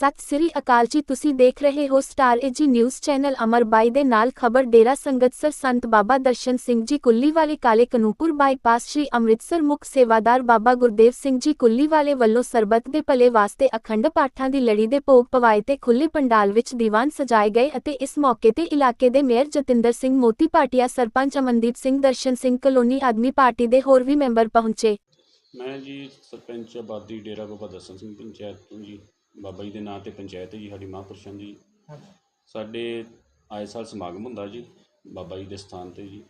ਸਤਿ ਸ੍ਰੀ ਅਕਾਲ ਜੀ, ਤੁਸੀਂ ਦੇਖ ਰਹੇ ਹੋ ਸਟਾਰ ਏਜੀ ਨਿਊਜ਼ ਚੈਨਲ ਅਮਰ ਬਾਈ ਦੇ ਨਾਲ ਖਬਰ ਡੇਰਾ ਸੰਗਤਸਰ ਸੰਤ ਬਾਬਾ ਦਰਸ਼ਨ ਸਿੰਘ ਜੀ ਕੁੱਲੀਵਾਲੇ ਕਾਲੇ ਕਨੂਪੁਰ ਬਾਈਪਾਸ ਸ਼੍ਰੀ ਅੰਮ੍ਰਿਤਸਰ ਮੁੱਖ ਸੇਵਾਦਾਰ ਬਾਬਾ ਗੁਰਦੇਵ ਸਿੰਘ ਜੀ ਕੁੱਲੀਵਾਲੇ ਵੱਲੋਂ ਸਰਬੱਤ ਦੇ ਭਲੇ ਵਾਸਤੇ ਅਖੰਡ ਪਾਠਾਂ ਦੀ ਲੜੀ ਦੇ ਭੋਗ ਪਵਾਏ ਤੇ ਖੁੱਲੇ ਪੰਡਾਲ ਵਿੱਚ ਦੀਵਾਨ ਸਜਾਏ ਗਏ ਅਤੇ ਇਸ ਮੌਕੇ ਤੇ ਇਲਾਕੇ ਦੇ ਮੇਅਰ ਜਤਿੰਦਰ ਸਿੰਘ ਮੋਤੀ ਪਾਟਿਆ, ਸਰਪੰਚ ਅਮਨਦੀਪ ਸਿੰਘ, ਦਰਸ਼ਨ ਸਿੰਘ ਕਲੋਨੀ ਆਦਮੀ ਪਾਰਟੀ ਦੇ ਹੋਰ ਵੀ ਮੈਂਬਰ ਪਹੁੰਚੇ। ਮੈਂ ਜੀ ਸਰਪੰਚ ਆਬਾਦੀ ਡੇਰਾ ਬਾਬਾ ਦਰਸ਼ਨ ਸਿੰਘ ਪੰਚਾਇਤ ਤੋਂ ਜੀ। ਬਾਬਾ ਜੀ ਦੇ ਨਾਂ ਤੇ ਪੰਚਾਇਤ ਹੈ ਜੀ ਸਾਡੀ ਮਹਾਂਪੁਰਸ਼ਾਂ ਦੀ। ਸਾਡੇ ਆਏ ਸਾਲ ਸਮਾਗਮ ਹੁੰਦਾ ਜੀ ਬਾਬਾ ਜੀ ਦੇ ਸਥਾਨ ਤੇ ਜੀ।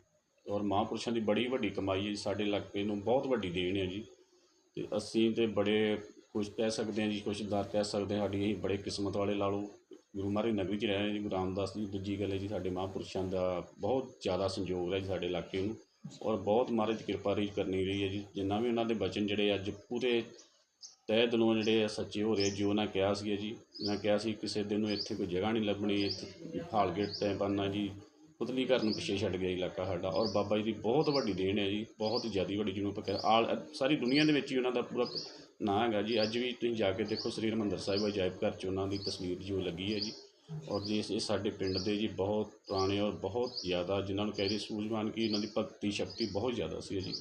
ਔਰ ਮਹਾਂਪੁਰਸ਼ਾਂ ਦੀ ਬੜੀ ਵੱਡੀ ਕਮਾਈ ਹੈ ਜੀ ਸਾਡੇ ਇਲਾਕੇ ਨੂੰ ਬਹੁਤ ਵੱਡੀ ਦੇਣ ਹੈ ਜੀ। ਤੇ ਅਸੀਂ ਤੇ ਬੜੇ ਕੁਝ ਕਹਿ ਸਕਦੇ ਹਾਂ ਜੀ ਕੁਛਦਾਰ ਕਹਿ ਸਕਦੇ ਹਾਂ ਸਾਡੀ ਅਸੀਂ ਬੜੇ ਕਿਸਮਤ ਵਾਲੇ ਲਾ ਲਓ। ਗੁਰੂ ਮਹਾਰਾਜ ਨਗਰੀ 'ਚ ਰਹੇ ਜੀ ਗੁਰੂ ਰਾਮਦਾਸ ਜੀ ਦੂਜੀ ਗੱਲ ਹੈ ਜੀ ਸਾਡੇ ਮਹਾਂਪੁਰਸ਼ਾਂ ਦਾ ਬਹੁਤ ਜ਼ਿਆਦਾ ਸੰਯੋਗ ਹੈ ਜੀ ਸਾਡੇ ਇਲਾਕੇ ਨੂੰ। ਔਰ ਬਹੁਤ ਮਹਾਰਾਜ ਦੀ ਕਿਰਪਾ ਰਹੀ ਕਰਨੀ ਰਹੀ ਹੈ ਜੀ। ਜਿੰਨਾ ਵੀ ਉਹਨਾਂ ਦੇ ਬਚਨ ਜਿਹੜੇ ਅੱਜ ਪੂਰੇ ਤਹਿ ਦਿਲੋਂ ਜਿਹੜੇ ਆ ਸੱਚੇ ਹੋ ਰਹੇ ਜੋ ਉਹਨਾਂ ਕਿਹਾ ਸੀ ਜੀ ਉਹਨਾਂ ਕਿਹਾ ਸੀ ਕਿਸੇ ਦਿਨ ਨੂੰ ਇੱਥੇ ਕੋਈ ਜਗ੍ਹਾ ਨਹੀਂ ਲੱਭਣੀ, ਇੱਥੇ ਹਾਲਗੇਟ ਤੈਂ ਬਣਨਾ ਜੀ, ਪੁਤਲੀ ਘਰ ਨੂੰ ਪਿੱਛੇ ਛੱਡ ਗਿਆ ਇਲਾਕਾ ਸਾਡਾ। ਔਰ ਬਾਬਾ ਜੀ ਦੀ ਬਹੁਤ ਵੱਡੀ ਦੇਣ ਹੈ ਜੀ, ਬਹੁਤ ਜ਼ਿਆਦਾ ਵੱਡੀ ਜਿਹਨੂੰ ਆਪਾਂ ਕਹਿ, ਆਲ, ਸਾਰੀ ਦੁਨੀਆ ਦੇ ਵਿੱਚ ਹੀ ਉਹਨਾਂ ਦਾ ਪੂਰਾ ਨਾਂ ਹੈਗਾ ਜੀ। ਅੱਜ ਵੀ ਤੁਸੀਂ ਜਾ ਕੇ ਦੇਖੋ, ਸ੍ਰੀ ਹਰਿਮੰਦਰ ਸਾਹਿਬ ਅਜਾਇਬ ਘਰ 'ਚ ਉਹਨਾਂ ਦੀ ਤਸਵੀਰ ਜੋ ਲੱਗੀ ਹੈ ਜੀ। ਔਰ ਜੀ ਇਹ ਸਾਡੇ ਪਿੰਡ ਦੇ ਜੀ ਬਹੁਤ ਪੁਰਾਣੇ ਔਰ ਬਹੁਤ ਜ਼ਿਆਦਾ ਜਿਨ੍ਹਾਂ ਨੂੰ ਕਹਿੰਦੇ ਸੂਝਵਾਨ ਕਿ ਉਹਨਾਂ ਦੀ ਭਗਤੀ ਸ਼ਕਤੀ ਬਹੁਤ ਜ਼ਿਆਦਾ ਸੀ ਜੀ।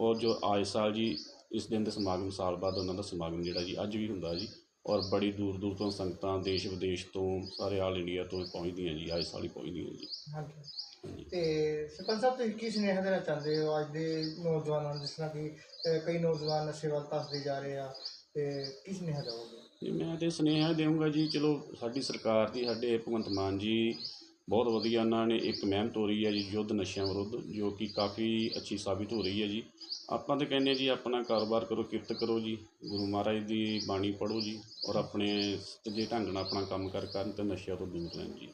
ਔਰ ਜੋ ਆਏ ਸਾਲ ਜੀ ਇਸ ਦਿਨ ਦੇ ਸਮਾਗਮ ਸਾਲ ਬਾਅਦ ਉਹਨਾਂ ਦਾ ਸਮਾਗਮ ਜਿਹੜਾ ਜੀ ਅੱਜ ਵੀ ਹੁੰਦਾ ਜੀ। ਔਰ ਬੜੀ ਦੂਰ ਦੂਰ ਤੋਂ ਸੰਗਤਾਂ ਦੇਸ਼ ਵਿਦੇਸ਼ ਤੋਂ ਸਾਰੇ ਆਲ ਇੰਡੀਆ ਤੋਂ ਪਹੁੰਚਦੀਆਂ ਜੀ ਆਏ ਸਾਲ ਹੀ ਪਹੁੰਚਦੀਆਂ ਜੀ। ਹਾਂਜੀ। ਤੇ ਸਰਪੰਚ ਸਾਹਿਬ ਤੁਸੀਂ ਕੀ ਸੁਨੇਹਾ ਦੇਣਾ ਚਾਹੁੰਦੇ ਹੋ ਅੱਜ ਦੇ ਨੌਜਵਾਨਾਂ ਨੂੰ ਜਿਸ ਤਰ੍ਹਾਂ ਕਿ ਕਈ ਨੌਜਵਾਨ ਨਸ਼ੇ ਵੱਲ ਧੱਸਦੇ ਜਾ ਰਹੇ ਆ ਤੇ ਕੀ ਸੁਨੇਹਾ ਦਿਓਗੇ ਜੀ ਮੈਂ ਤੇ ਸੁਨੇਹਾ ਦੇਵਾਂਗਾ ਜੀ ਚਲੋ ਸਾਡੀ ਸਰਕਾਰ ਦੀ ਸਾਡੇ ਭਗਵੰਤ ਮਾਨ ਜੀ ਬਹੁਤ ਵਧੀਆ ਉਹਨਾਂ ਨੇ ਇੱਕ ਮੁਹਿੰਮ ਤੋਰੀ ਹੈ ਜੀ ਯੁੱਧ ਨਸ਼ਿਆਂ ਵਿਰੁੱਧ ਜੋ ਕਿ ਕਾਫੀ ਅੱਛੀ ਸਾਬਿਤ ਹੋ ਰਹੀ ਹੈ ਜੀ। ਆਪਾਂ ਤਾਂ ਕਹਿੰਦੇ ਜੀ ਆਪਣਾ ਕਾਰੋਬਾਰ ਕਰੋ ਕਿਰਤ ਕਰੋ ਜੀ। ਗੁਰੂ ਮਹਾਰਾਜ ਦੀ ਬਾਣੀ ਪੜ੍ਹੋ ਜੀ ਔਰ ਆਪਣੇ ਸੱਜੇ ਢੰਗ ਨਾਲ ਆਪਣਾ ਕੰਮ ਕਰ ਕਰਨ ਤੇ ਨਸ਼ਿਆਂ ਤੋਂ ਦੂਰ ਰਹਿਣ ਜੀ।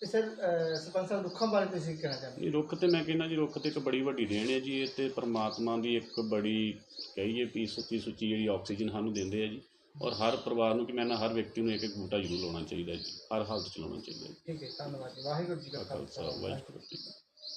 ਤੇ ਸਰ ਅਹ, ਸਰਪੰਚ ਸਾਹਿਬ ਰੁੱਖਾਂ ਬਾਰੇ ਤੁਸੀਂ ਕੀ ਕਹਿਣਾ ਚਾਹੁੰਦੇ? ਇਹ ਰੁੱਖ ਤੇ ਮੈਂ ਕਹਿੰਦਾ ਜੀ ਰੁੱਖ ਤੇ ਇੱਕ ਬੜੀ ਵੱਡੀ ਦੇਣ ਹੈ ਜੀ। ਇਹ ਤੇ ਪ੍ਰਮਾਤਮਾ ਦੀ ਇੱਕ ਬੜੀ ਕਹੀਏ ਵੀ ਸੁੱਚੀ ਸੁੱਚੀ ਜਿਹੜੀ ਆਕਸੀਜਨ ਸਾਨੂੰ ਦਿੰਦੇ ਆ ਜੀ। ਔਰ ਹਰ ਪਰਿਵਾਰ ਨੂੰ ਕਿ ਮੈਂ ਨਾ ਹਰ ਵਿਅਕਤੀ ਨੂੰ ਇੱਕ ਇੱਕ ਬੂਟਾ ਜ਼ਰੂਰ ਲਾਉਣਾ ਚਾਹੀਦਾ ਜੀ। ਹਰ ਹਾਲਤ ਚ ਲਾਉਣਾ ਚਾਹੀਦਾ ਜੀ। ਠੀਕ ਹੈ ਧੰਨਵਾਦ ਜੀ। ਵਾਹਿਗੁਰੂ ਜੀ ਕਾ ਖਾਲਸਾ। ਖਾਲਸਾ ਵਾਹਿਗੁਰੂ ਜੀ ਕੀ ਫਤਿਹ।